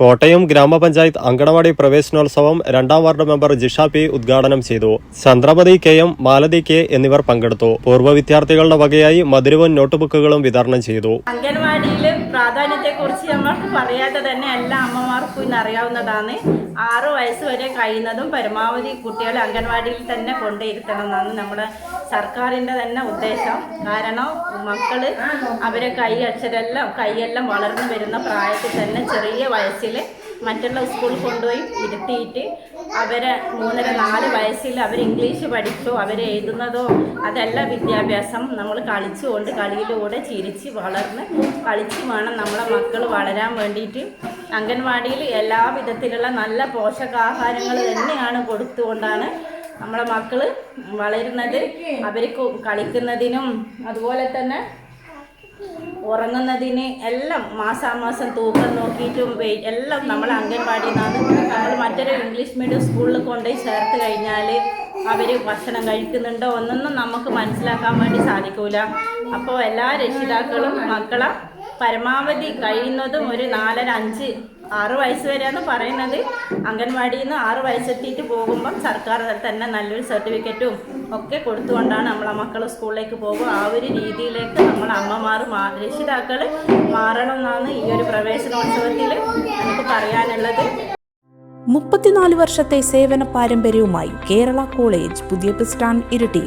കോട്ടയം ഗ്രാമപഞ്ചായത്ത് അങ്കണവാടി പ്രവേശനോത്സവം രണ്ടാം വാർഡ് മെമ്പർ ജിഷ പി ഉദ്ഘാടനം ചെയ്തു. Chandramathi K M Malathi K എന്നിവർ പങ്കെടുത്തു. പൂർവ വിദ്യാർത്ഥികളുടെ വകയായി മധുരവും നോട്ട്ബുക്കുകളും വിതരണം ചെയ്തു. അംഗൻവാടിയിൽ പ്രാധാന്യത്തെക്കുറിച്ച് നമ്മൾക്ക് പറയാതെ തന്നെ എല്ലാ അമ്മമാർക്കും ഇന്ന് അറിയാവുന്നതാണ് ആറ് വയസ്സ് വരെ കഴിയുന്നതും പരമാവധി കുട്ടികളെ അംഗൻവാടിയിൽ തന്നെ കൊണ്ടിരുത്തണം എന്നാണ് നമ്മുടെ സർക്കാരിന്റെ തന്നെ ഉദ്ദേശം. കാരണം മക്കൾ അവരെ കൈ അക്ഷരെല്ലാം കൈയെല്ലാം വളർന്നു വരുന്ന പ്രായത്തിൽ തന്നെ ചെറിയ വയസ്സിൽ മറ്റുള്ള സ്കൂളിൽ കൊണ്ടുപോയി ഇരുത്തിയിട്ട് അവരെ മൂന്നര നാല് വയസ്സിൽ അവർ ഇംഗ്ലീഷ് പഠിച്ചോ അവർ എഴുതുന്നതോ അതെല്ലാം വിദ്യാഭ്യാസം നമ്മൾ കളിച്ചുകൊണ്ട് കളിയിലൂടെ ചിരിച്ച് വളർന്ന് കളിച്ച് വേണം നമ്മളെ മക്കൾ വളരാൻ വേണ്ടിയിട്ട്. അംഗൻവാടിയിൽ എല്ലാ വിധത്തിലുള്ള നല്ല പോഷകാഹാരങ്ങൾ തന്നെയാണ് കൊടുത്തുകൊണ്ടാണ് നമ്മളെ മക്കൾ വളരുന്നത് അവർക്ക് കളിക്കുന്നതിനും അതുപോലെ തന്നെ ഉറങ്ങുന്നതിന് എല്ലാം മാസാമാസം തൂക്കം നോക്കിയിട്ടും എല്ലാം നമ്മൾ അംഗൻവാടിയിൽ നിന്നാണ് നമ്മൾ മറ്റൊരു ഇംഗ്ലീഷ് മീഡിയം സ്കൂളിൽ കൊണ്ടുപോയി ചേർത്ത് കഴിഞ്ഞാൽ അവർ ഭക്ഷണം കഴിക്കുന്നുണ്ടോ ഒന്നൊന്നും നമുക്ക് മനസ്സിലാക്കാൻ വേണ്ടി സാധിക്കൂല. അപ്പോൾ എല്ലാ രക്ഷിതാക്കളും മക്കളെ പരമാവധി കഴിയുന്നതും ഒരു നാലര അഞ്ച് ആറ് വയസ്സ് വരെയാണ് പറയുന്നത്. അംഗൻവാടിയിൽ നിന്ന് ആറ് വയസ്സെത്തിയിട്ട് പോകുമ്പം സർക്കാർ തന്നെ നല്ലൊരു സർട്ടിഫിക്കറ്റും ഒക്കെ കൊടുത്തുകൊണ്ടാണ് നമ്മളെ മക്കൾ സ്കൂളിലേക്ക് പോകുക. ആ ഒരു രീതിയിലേക്ക് നമ്മളെ അമ്മമാർ രക്ഷിതാക്കൾ മാറണം എന്നാണ് ഈ ഒരു പ്രവേശനോത്സവത്തിൽ നമുക്ക് പറയാനുള്ളത്. മുപ്പത്തിനാല് വർഷത്തെ സേവന പാരമ്പര്യവുമായി കേരള കോളേജ് പുതിയ bus stand Iritty.